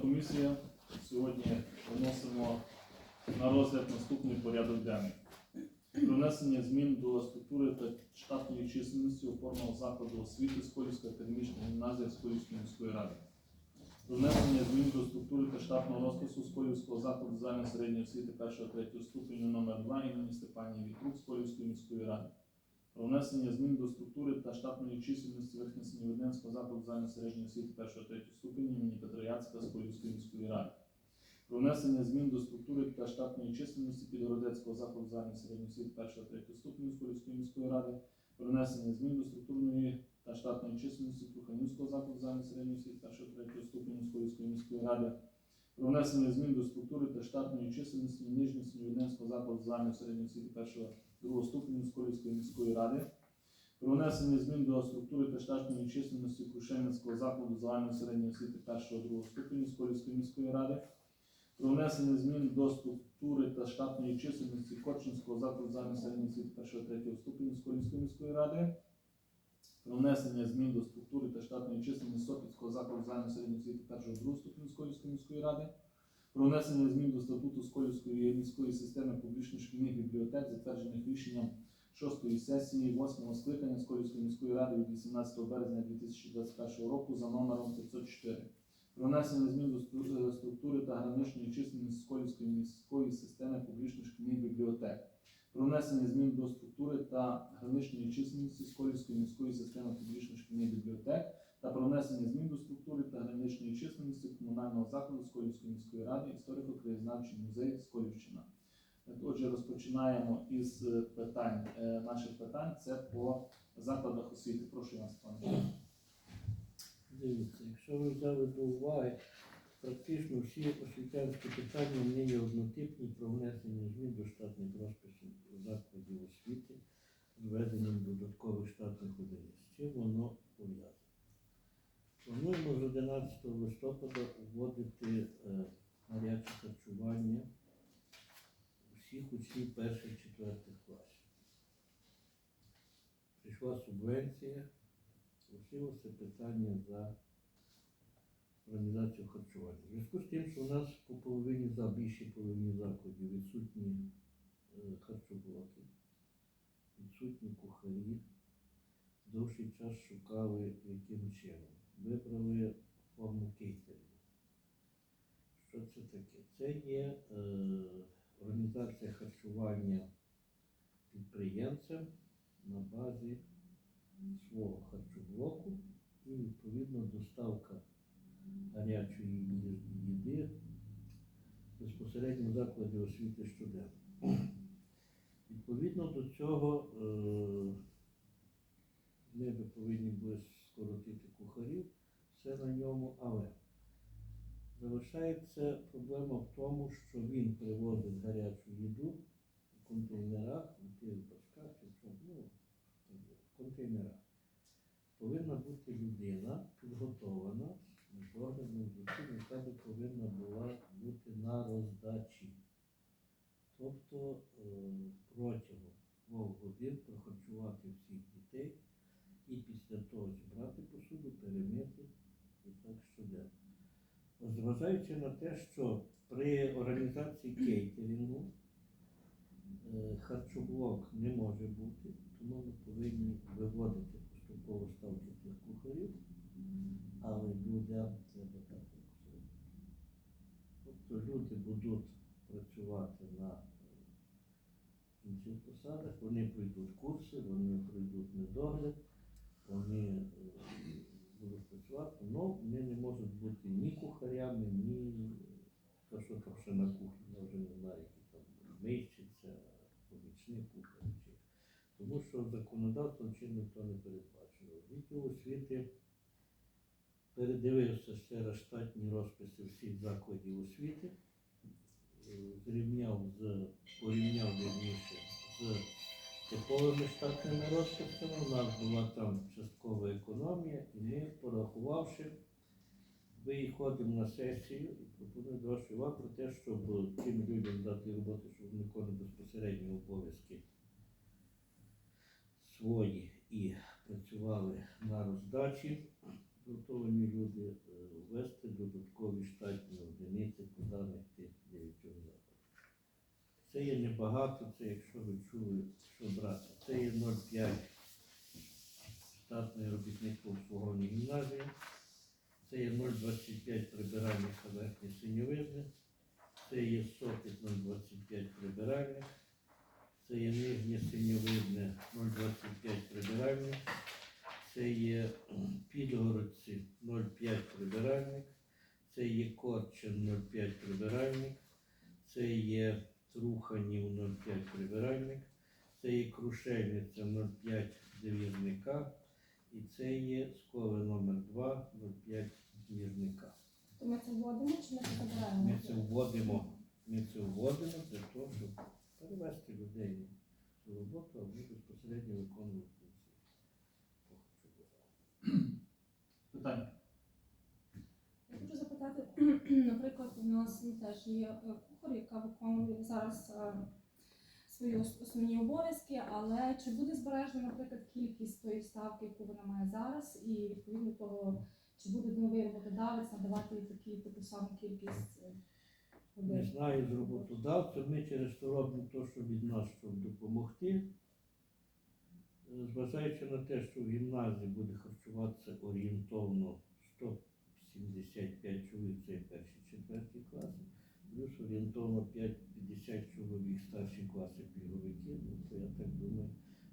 комісія. Сьогодні виносимо на розгляд наступний порядок денний. Про внесення змін до структури та штатної чисельності опорного закладу освіти Сколівської академічної гімназії Сколівської міської ради. Про внесення змін до структури та штатного розпису Сколівського закладу загальної середньої освіти 1-3 ступеню номер 2 імені Степанії Вітрук Сколівської міської ради. Про внесення змін до структури та штатної чисельності Верхньосинівиденського закладу загальної середньої освіти 1-3 ступені імені Петра Яцика Сколівської міської ради. Про внесення змін до структури та штатної чисельності Підгородецького закладу загальної середньої освіти 1-3 ступеню Сколівської міської ради. Про внесення змін до структурної та штатної чисельності Труханівського закладу загальної середньої освіти 1-3 ступеню Сколівської міської ради. Про внесення змін до структури та штатної чисельності Нижньосинівиденського закладу загальної середньої освіти 1-2 ступеню Сколівської міської ради. Про внесення змін до структури та штатної чисельності Крушельницького закладу загальної середньої освіти 1-2 ступеню Сколівської міської ради. Про внесення змін до структури та штатної чисельності Корчинського закладу загальної середньої освіти 1-3 ступеню Сколівської міської ради. Про внесення змін до структури та штатної чисельності Сопільського закладу загальної середньої освіти 1-2 ступеню Сколівської міської ради. Про внесення змін до статуту Сколівської міської системи публічних шкільних бібліотек, затверджених рішенням шостої сесії восьмого скликання Сколівської міської ради від 18 березня 2021 року за номером 504. Про внесення змін до е, структури та граничної чисельності Сколівської міської системи публічних шкільних бібліотек. Про внесення змін до структури та граничної чисельності Сколівської міської системи публічних шкільних бібліотек та про внесення змін до структури та граничної чисельності комунального закладу Сколівської міської ради історико-краєзнавчий музей Сколівщина. Е, Отже, розпочинаємо із е, питань. Е, Наших питань це по закладах освіти. Прошу вас, пане. Дивіться, якщо ви взяли до уваги, практично всі освітянські питання вони є однотипні про внесення змін до штатних розписів закладів освіти з введенням додаткових штатних одиниць. Чим воно пов'язане? Плануємо з 11 листопада вводити е, гаряче харчування всіх учнів перших четвертих класів. Прийшла субвенція, лишилося питання за організацію харчування. У зв'язку з тим, що у нас по половині за більшій половині закладів відсутні е, харчоблоки, відсутні кухарі, довший час шукали яким чином. Вибрали форму кейтерінгу. Що це таке? Це є е, організація харчування підприємцем на базі свого харчоблоку і відповідно доставка гарячої їди безпосередньо в закладі освіти щоденно. Відповідно до цього е, ми повинні були скоротити кухарів, все на ньому, але залишається проблема в тому, що він привозить гарячу їду в контейнерах, у тих в чому, ну, в контейнерах. Повинна бути людина підготована з доглядом зусиль, яка би повинна була бути на роздачі. Тобто е, протягом двох годин прохарчувати всіх дітей і після того зібрати посуду, перемити і так щоденно. Зважаючи на те, що при організації кейтерінгу е, харчоблок не може бути, тому ми повинні виводити поступово ставку тих кухарів, але людям треба так працювати. Тобто люди будуть працювати на е, інших посадах, вони пройдуть курси, вони пройдуть недогляд, вони е, будуть працювати, але вони не можуть бути ні кухарями, ні то, що там ще на кухні, я вже не знаю, які там мийщиця, помічник кухар. Тому що законодавством чим ніхто не передбачував. Відділ освіти передивився ще раз штатні розписи всіх закладів освіти, е, зрівняв з порівняв вірніше з типовими штатними розписами. У нас була там часткова економія, і ми, порахувавши, виходимо на сесію і пропоную до вашої про те, щоб тим людям дати роботу, щоб вони виконували безпосередні обов'язки свої і працювали на роздачі. Готові люди е, ввести додаткові штатні Це є небагато, це якщо ви чули, що брати. Це є 0,5 штатний робітник по гімназії. Це є 0,25 прибиральник та синьовидне. Це є сопіт 0,25 прибиральник. Це є нижнє синьовидне 0,25 прибиральник. Це є підгородці 0,5 прибиральник. Це є Корчин 0,5 прибиральник. Це є Труханів 0,5 прибиральник. Це є Крушельниця 0,5 двірника. І це є скове номер 2 0,5 двірника. То ми це вводимо чи ми це забираємо? Ми це вводимо. Ми це вводимо для того, щоб перевести людей на цю роботу, а вони безпосередньо виконують функції. Питання. Я хочу запитати, наприклад, у нас ну, теж є кухар, яка виконує зараз е, свої основні обов'язки, але чи буде збережена, наприклад, кількість тої ставки, яку вона має зараз, і відповідно того, чи буде новий роботодавець надавати такі таку саму кількість е, Не знаю з роботодавцем, ми через то робимо те, що від нас, щоб допомогти. Е, Зважаючи на те, що в гімназії буде харчуватися орієнтовно 175 чоловік, це перші четверті класи, плюс орієнтовно 5-50 чоловік старші класи пільговики, ну, то я так думаю,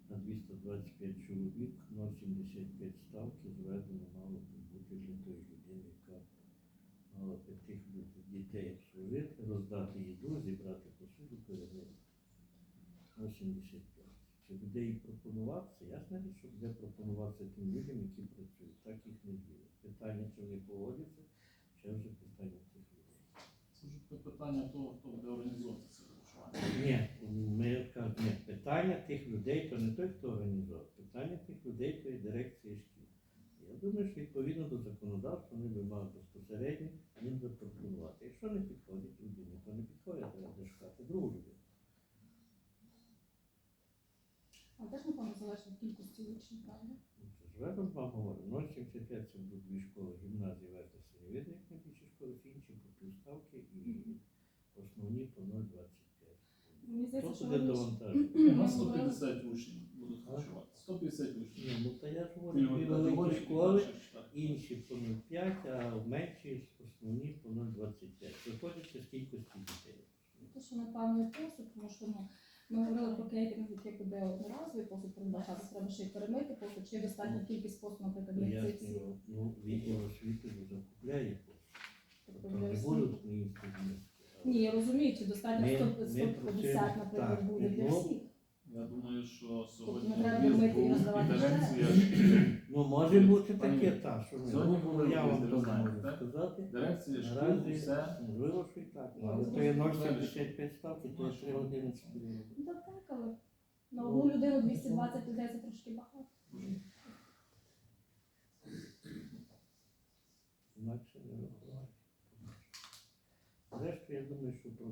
на 225 чоловік 0,75 ставки зведено мало б бути для тої людини, яка мала б тих дітей обслужити, роздати їду, зібрати посуду, передати. 0,75. Чи буде їй пропонуватися? Річ, що буде пропонуватися тим людям, які працюють. Так їх не звільнять. Питання, чи вони погодяться, ще вже питання тих людей. Це вже таке питання того, хто буде організовувати це харчування. Ні, ми ні, питання тих людей, то не той, хто організував. Питання тих людей, то є дирекції шкіл. Я думаю, що відповідно до законодавства вони би мали безпосередньо їм запропонувати. Якщо не підходить людині, то не підходить, треба буде шукати другу людину. А теж, напевно, залежить від кількості учнів, правда? Ну, Це ж ведом вам говорю. 0,75 це будуть дві школи, гімназії, верхня середня, як найбільші школи, всі інші по півставки і основні по 0,25. Ж- довантажити? У нас 150 учнів будуть харчувати. 150 учнів. Ну та я ж говорю, дві великі школи, інші по 0,5, а в менші основні по 0,25. Виходить з кількості дітей. Те, що напевно посуд, тому що ну, ми говорили про кейтинг, який буде одноразовий посуд передбачати, треба ще й перемити посуд, чи достатня кількість посуду, наприклад, для цих всіх. Ну, відділ освіти закупляє посуд. Тобто Тобто не будуть українські. Ні, я розумію, чи достатньо Ми- 100, ми про 150, це- наприклад, так, буде для ну, всіх. Я думаю, що сьогодні не треба є мити і був роздавати дирекція. Ну, може бути таке, так, що ми. сьогодні ну, були я вам виїзди, ви знаєте, можу так? сказати. Дирекція шкіл, Наразі все. можливо, що і так. Ну, Але то є зрозуміло. 0,75 ставки, то є 3 години Ну так, так, але на одну людину 220 людей це трошки багато. Інакше не виходить. Зрештою, я думаю, що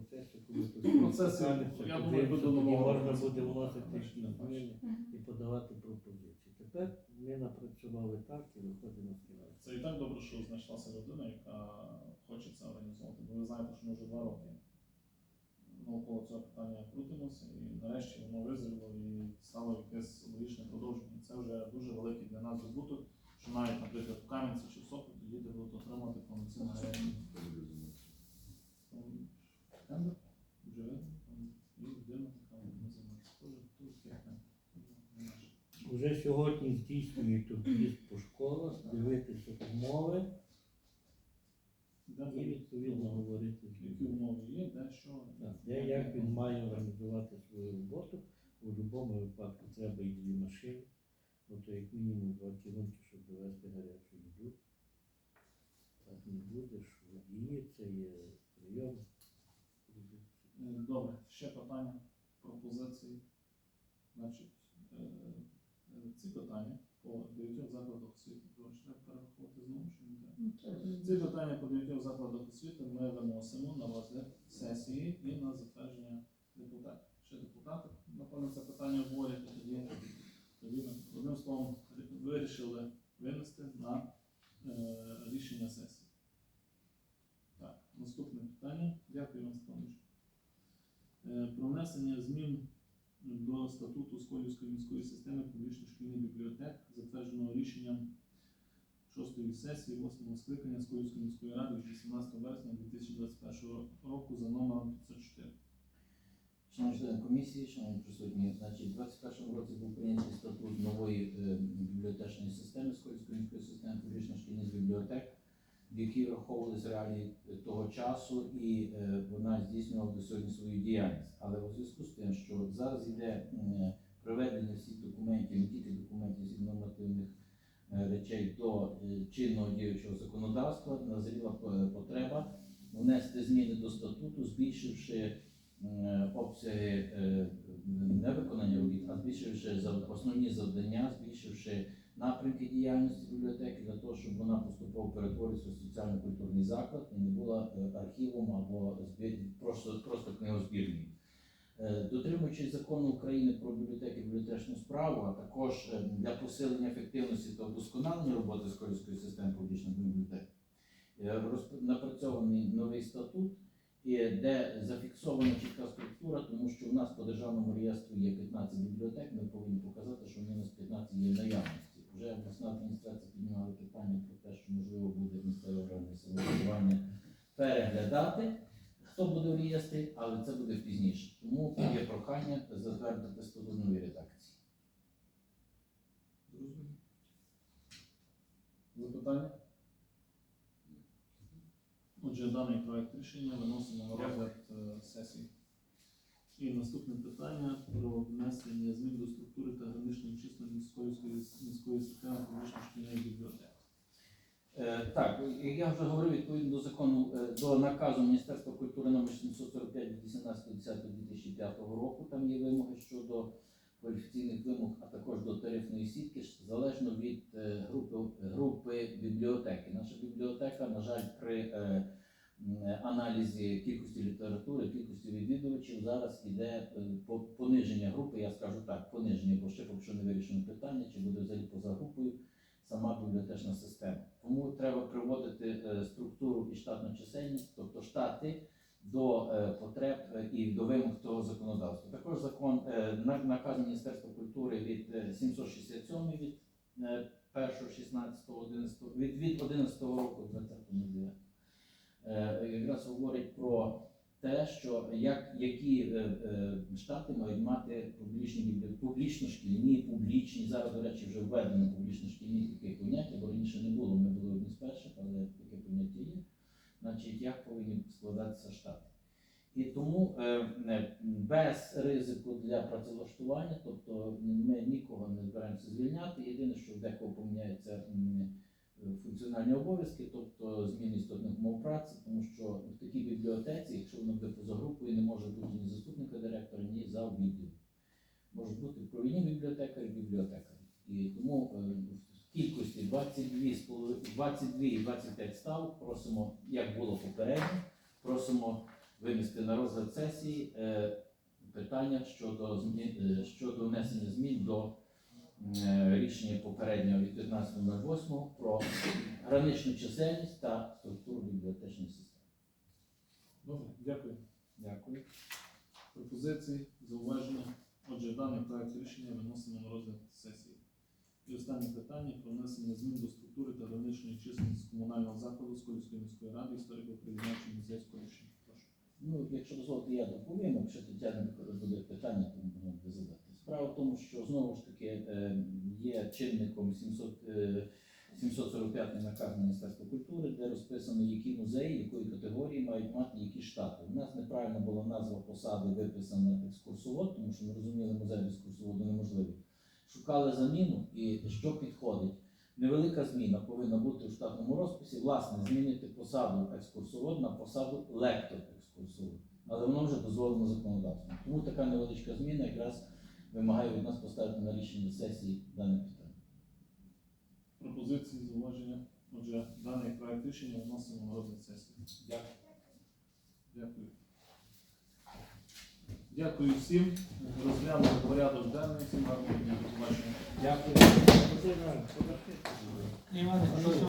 в процесі, коли я до нового можна року буде вносити зміни і подавати пропозиції. Тепер ми напрацювали так і виходимо з кінця. Це і так добре, що знайшлася людина, яка хоче це організувати. Бо ви знаєте, що ми вже два роки навколо цього питання крутимося, і нарешті воно визріло і стало якесь логічне продовження. Це вже дуже великий для нас здобуток, що навіть, наприклад, в Кам'янці чи в Сокоті діти будуть отримати повноцінне гаряче. Тендер вже там є людина, яка не займається. Тоже тут як не. Уже сьогодні здійснюють об'їзд по школах, дивитися умови і відповідно говорити з які людьми. умови є, де що. Так, Де як він має організувати свою роботу. У будь-якому випадку треба і дві машини, бо то як мінімум два кілометри, щоб довести гарячу їду. Так не буде, що водії це є прийом. Е, Добре, ще питання, пропозиції. Значить, е, е, ці питання по дев'ятьох закладах освіти. Треба перерахувати знову, чи не треба? Ці питання по дев'ятьох закладах освіти ми виносимо на розгляд сесії і на затвердження депутатів. Ще депутати, напевно, це питання обговорять, тоді, тоді ми одним словом вирішили винести на е, рішення сесії. Так, наступне питання. Дякую, Іван Степанович. Е, Про внесення змін до статуту Сколівської міської системи публічних шкільних бібліотек, затвердженого рішенням 6-ї сесії 8-го скликання Сколівської міської ради від 18 вересня 2021 року за номером 504. Шановні члени комісії, шановні присутні, значить, у 2021 році був прийнятий статут нової е, бібліотечної системи Сколівської міської системи публічних шкільних бібліотек, в якій враховувалися реалії е, того часу, і е, вона здійснювала до сьогодні свою діяльність. Але у зв'язку з тим, що зараз йде м, приведення всіх документів, не тільки документів з нормативних е, речей до е, чинного діючого законодавства, назріла е, потреба внести зміни до статуту, збільшивши е, обсяги е, не виконання робіт, а збільшивши основні завдання, збільшивши напрямки діяльності бібліотеки для того, щоб вона поступово перетворювалася в соціально-культурний заклад і не була е, архівом або просто, просто книгозбірною. Е, Дотримуючись закону України про бібліотеки і бібліотечну справу, а також е, для посилення ефективності та вдосконалення роботи Сколівської системи публічних бібліотек, напрацьований новий статут, де зафіксована чітка структура, тому що у нас по державному реєстру є 15 бібліотек, ми повинні показати, що мінус 15 є наявності. Вже обласна адміністрація піднімала питання про те, що можливо буде місцеве органи самоврядування переглядати, хто буде в реєстрі, але це буде пізніше. Тому є прохання затвердити в редакції. Запитання? Отже, даний проект рішення виносимо на розгляд е, сесії. І наступне питання про внесення змін до структури та граничної численності Сколівської міської системи публічних шкільних бібліотек. Е, Так, я вже говорив, відповідно до закону е, до наказу Міністерства культури номер 745 від 18.10.2005 року. Там є вимоги щодо кваліфікаційних вимог, а також до тарифної сітки, залежно від е, групи, групи бібліотеки. Наша бібліотека, на жаль, при е, аналізі кількості літератури, кількості відвідувачів зараз іде е, по- пониження групи. Я скажу так, пониження, бо ще поки що не вирішено питання, чи буде взагалі поза групою сама бібліотечна система. Тому треба приводити е, структуру і штатну чисельність, тобто штати до е, потреб і до вимог того законодавства. Також закон на- наказ Міністерства культури від е, 767 від е, 1.16, 11, від, від 11 року 20.09. Е, Якраз говорить про те, що як, які е, е, штати мають мати публічні публічно-шкільні, публічні. Зараз, до речі, вже введено публічно-шкільні таке поняття, бо раніше не було. Ми були одні з перших, але таке поняття є. Значить, як повинні складатися штати. І тому без ризику для працевлаштування, тобто ми нікого не збираємося звільняти. Єдине, що в декого поміняється функціональні обов'язки, тобто зміни істотних умов праці, тому що в такій бібліотеці, якщо вона буде поза групою, не може бути ні заступника директора, ні зав відділу. Можуть бути провідні бібліотекарі, бібліотекарі. І тому е, в кількості 22, з 22 і 25 ставок просимо, як було попередньо, просимо винести на розгляд сесії е, питання щодо е, щодо внесення змін до рішення попереднього від 15.08 про граничну чисельність та структуру бібліотечної системи. Добре, дякую. Дякую. Пропозиції, зауваження. Отже, даний проект рішення виносимо на розгляд сесії. І останнє питання про внесення змін до структури та граничної численності комунального закладу Сколівської міської ради історико-призначення музей Сколівщини. Прошу. Ну, якщо дозволите, я доповім, якщо Тетяна буде питання, то можна буде задати. Справа в тому, що знову ж таки е, є чинником 700, е, 745 наказ Міністерства культури, де розписано, які музеї, якої категорії мають мати які штати. У нас неправильно була назва посади виписана екскурсовод, тому що ми розуміли, музей екскурсоводу неможливий. Шукали заміну і що підходить. Невелика зміна повинна бути у штатному розписі. Власне, змінити посаду екскурсовод на посаду лектор екскурсовод. Але воно вже дозволено законодавством. Тому така невеличка зміна якраз вимагає від нас поставити на рішення сесії дане питання. Пропозиції, зауваження. Отже, даний проект рішення виносимо на розгляд сесії. Дякую. Дякую. Дякую всім. Розглянули порядок денний. Всім гарного дня. До побачення. Дякую.